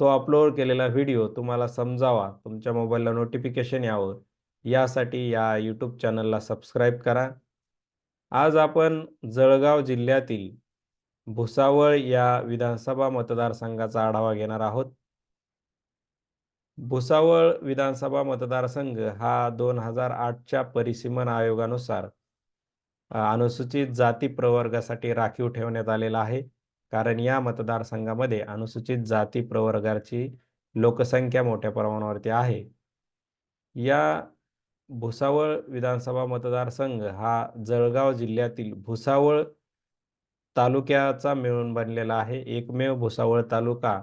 तो अपलोड केलेला व्हिडिओ तुम्हाला समजावा, तुमच्या मोबाईलला नोटिफिकेशन यावं, यासाठी या यूट्यूब चॅनलला सबस्क्राईब करा. आज आपण जळगाव जिल्ह्यातील भुसावळ या विधानसभा मतदारसंघाचा आढावा घेणार आहोत. भुसावळ विधानसभा मतदारसंघ हा 2008च्या परिसीमन आयोगानुसार अनुसूचित जाती प्रवर्गासाठी राखीव ठेवण्यात आलेला आहे. कारण या मतदारसंघामध्ये अनुसूचित जाती प्रवर्गाची लोकसंख्या मोठ्या प्रमाणावरती आहे. या भुसावळ विधानसभा मतदारसंघ हा जळगाव जिल्ह्यातील भुसावळ तालुक्याचा मिळून बनलेला आहे. एकमेव भुसावळ तालुका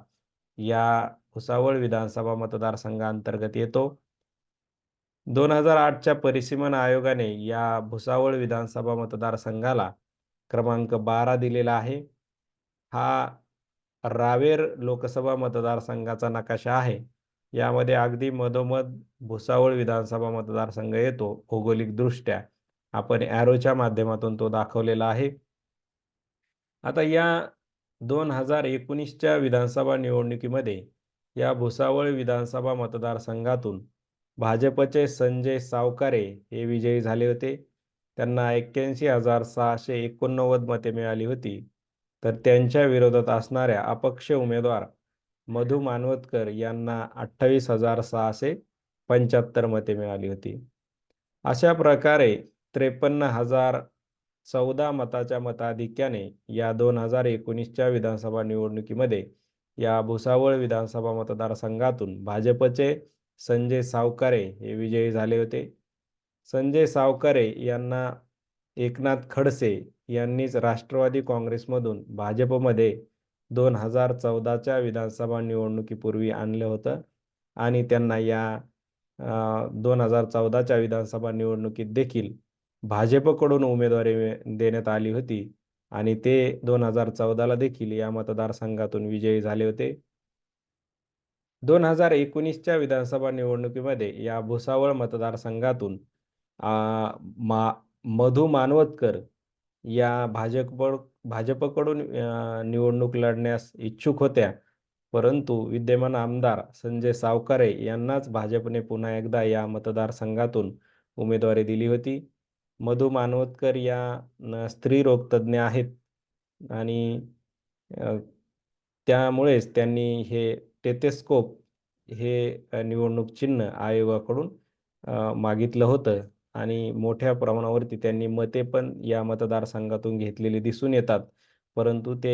या भुसावळ विधानसभा मतदारसंघाअंतर्गत येतो. 2008च्या परिसीमन आयोगाने या भुसावळ विधानसभा मतदारसंघाला क्रमांक 12 दिलेला आहे. हा रावेर लोकसभा मतदारसंघाचा नकाशा आहे. यामध्ये अगदी मधोमध भुसावळ विधानसभा मतदारसंघ येतो भौगोलिकदृष्ट्या. आपण ॲरोच्या माध्यमातून तो दाखवलेला आहे. आता या 2019च्या विधानसभा निवडणुकीमध्ये या भुसावळ विधानसभा मतदारसंघातून भाजपचे संजय सावकारे हे विजयी झाले होते. त्यांना 81,689 मते मिळाली होती. तर त्यांच्या विरोधात असणाऱ्या अपक्ष उमेदवार मधु मानवतकर यांना 28,675 मते मिळाली होती. अशा प्रकारे 53,014 मताच्या मताधिक्याने या 2019च्या विधानसभा निवडणुकीमध्ये या भुसावळ विधानसभा मतदारसंघातून भाजपचे संजय सावकारे हे विजयी झाले होते. संजय सावकारे यांना एकनाथ खडसे यांनीच राष्ट्रवादी काँग्रेसमधून भाजपमध्ये 2014च्या विधानसभा निवडणुकीपूर्वी आणलं होतं आणि त्यांना या दोन हजार चौदाच्या विधानसभा निवडणुकीत देखील भाजपकडून उमेदवारी देण्यात आली होती आणि ते 2014ला देखील या मतदारसंघातून विजयी झाले होते. 2019च्या विधानसभा निवडणुकीमध्ये या भुसावळ मतदारसंघातून मा मधु मानवतकर या भाजप भाजपकडून निवडणूक लढण्यास इच्छुक होत्या. परंतु विद्यमान आमदार संजय सावकारे यांनाच भाजपने पुन्हा एकदा या मतदारसंघातून उमेदवारी दिली होती. मधु मानवतकर या स्त्री रोगतज्ज्ञ आहेत आणि त्यामुळेच त्यांनी हे टेथेस्कोप हे निवडणूक चिन्ह आयोगाकडून मागितलं होतं आणि मोठ्या प्रमाणावरती त्यांनी मते पण या मतदारसंघातून घेतलेली दिसून येतात. परंतु ते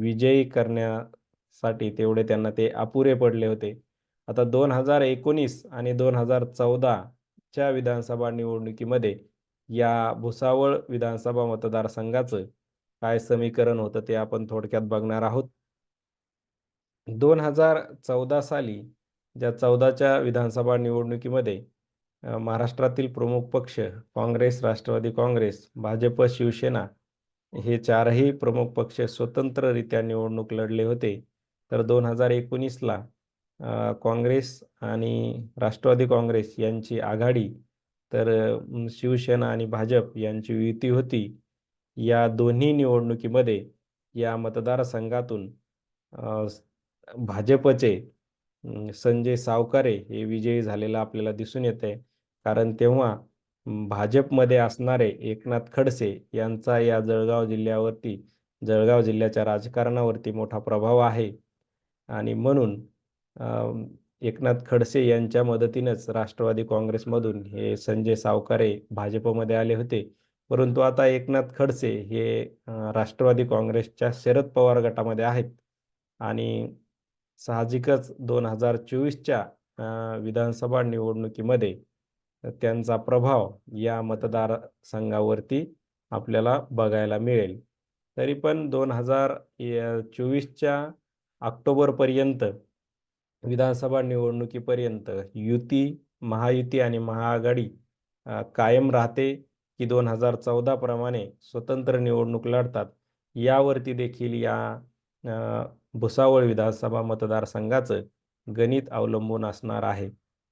विजयी करण्यासाठी तेवढे त्यांना ते अपुरे पडले होते. आता 2019 आणि 2014च्या विधानसभा निवडणुकीमध्ये या भुसावळ विधानसभा मतदारसंघाचं काय समीकरण होतं ते आपण थोडक्यात बघणार आहोत. 2014 साली ज्या 14च्या विधानसभा निवडणुकीमध्ये महाराष्ट्रातील प्रमुख पक्ष काँग्रेस, राष्ट्रवादी काँग्रेस, भाजप, शिवसेना हे चारही प्रमुख पक्ष स्वतंत्ररित्या निवडणूक लढले होते. तर दोन हजार एकोणीसला काँग्रेस आणि राष्ट्रवादी काँग्रेस यांची आघाडी तर शिवसेना आणि भाजप यांची युती होती. या दोन्ही निवडणुकीमध्ये या मतदारसंघातून भाजपचे संजय सावकारे हे विजयी झालेलं आपल्याला दिसून येतंय. कारण तेव्हा भाजपमध्ये असणारे एकनाथ खडसे यांचा या जळगाव जिल्ह्यावरती, जळगाव जिल्ह्याच्या राजकारणावरती मोठा प्रभाव आहे आणि म्हणून एकनाथ खडसे यांच्या मदतीनंच राष्ट्रवादी काँग्रेसमधून हे संजय सावकारे भाजपमध्ये आले होते. परंतु आता एकनाथ खडसे हे राष्ट्रवादी काँग्रेसच्या शरद पवार गटामध्ये आहेत आणि साहजिकच दोन हजार चोवीसच्या विधानसभा निवडणुकीमध्ये त्यांचा प्रभाव या मतदारसंघावरती आपल्याला बघायला मिळेल. तरी पण 2024च्या ऑक्टोबरपर्यंत विधानसभा निवडणुकीपर्यंत युती महायुती आणि महाआघाडी कायम राहते की दोन हजार चौदा प्रमाणे स्वतंत्र निवडणूक लढतात यावरती देखील या भुसावळ विधानसभा मतदारसंघाचं गणित अवलंबून असणार आहे